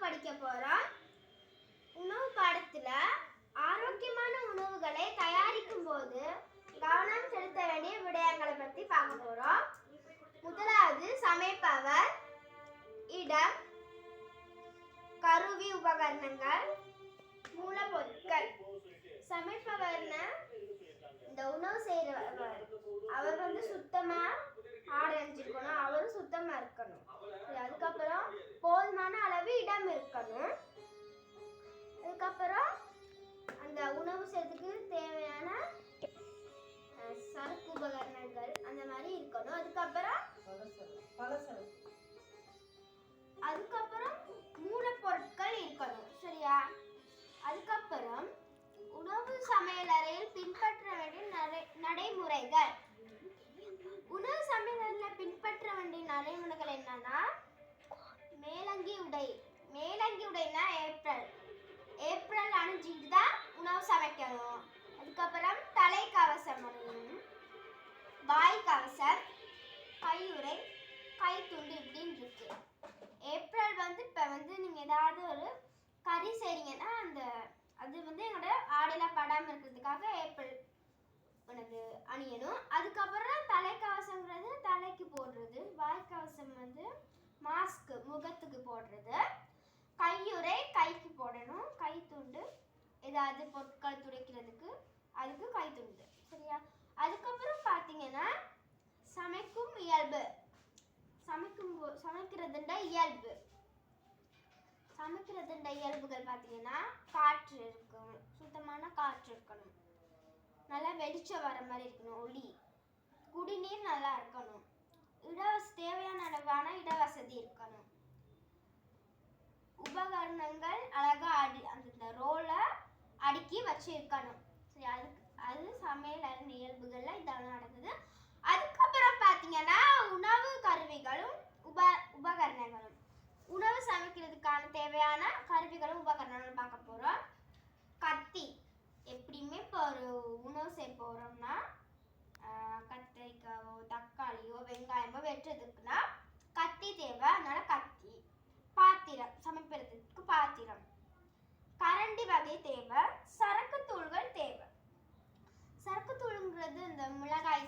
படிக்க போறோம். உணவு பாடத்துல ஆரோக்கியமான உணவுகளை தயாரிக்கும் போது கவனம் செலுத்த வேண்டிய விடயங்களை பத்தி பார்க்க போறோம். முதலாவது சமைப்பவர் இடம் கருவி உபகரணங்கள் மூலப்பொருட்கள். சமைப்பவர்னா இந்த உணவு செய்கிறவர் அவர் வந்து சுத்தமா ஆடை அணிஞ்சிருக்கணும். அவரும் சுத்தமா இருக்கணும். அதுக்கப்புறம் மூலப்பொருட்கள் இருக்கணும் சரியா? அதுக்கப்புறம் உணவு சமையலறையில் பின்பற்ற வேண்டிய நடை- நடைமுறைகள். உணவு சமையலறையில் பின்பற்ற வேண்டிய நடைமுறைகள் என்னன்னா மேலங்கி உடை. மேலங்கி உடைனா ஏப்ரல். ஏப்ரல் அணிஞ்சிட்டு தான் உணவு சமைக்கணும். அதுக்கப்புறம் தலை கவசம் வாய் கவசம் கையுறை கை துண்டு இப்படின்னு இருக்கு ஏப்ரல் வந்து இப்போ வந்து நீங்கள் ஏதாவது ஒரு கறி செய்றீங்கன்னா அந்த அது வந்து எங்களோட ஆடையில் படாமல் இருக்கிறதுக்காக ஏப்ரல் உனக்கு அணியணும். அதுக்கப்புறம் தலைக்கவசங்கிறது தலைக்கு போடுறது. வாய்க்கவசம் வந்து மாஸ்க்கு முகத்துக்கு போடுறது. கையுறை கைக்கு போடணும். கைத்துண்டு ஏதாவது பொருட்கள் துடைக்கிறதுக்கு அதுக்கு கைத்துண்டு சரியா? அதுக்கப்புறம் பார்த்தீங்கன்னா சமைக்கும் இயல்பு. சமைக்கும் போ- இயல்பு. சமைக்கிறதுண்ட இயல்புகள் பார்த்தீங்கன்னா காற்று இருக்கும் சுத்தமான காற்று இருக்கணும். நல்லா வெளிச்சம் வர மாதிரி இருக்கணும் ஒளி. குடிநீர் நல்லா இருக்கணும். இடவசதி தேவையான அளவான இடவசதி இருக்கணும். உபகரணங்கள் அழகா அடி அந்த ரோலை அடுக்கி வச்சிருக்கணும். சரி அதுக்கு அது சமையல் அறை இயல்புகள்ல இதெல்லாம் நடக்குது அதுக்கப்புறம் பார்த்தீங்கன்னா உணவு கருவிகளும் உப உபகரணங்களும். உணவு சமைக்கிறதுக்கான தேவையான கருவிகளும் உபகரணங்களும் பாத்திரம் சமைக்கிறதுக்கு பாத்திரம் கரண்டி வகை தேவை சரக்கு தூள்கள் தேவை சரக்கு தூளுங்கிறது இந்த மிளகாய்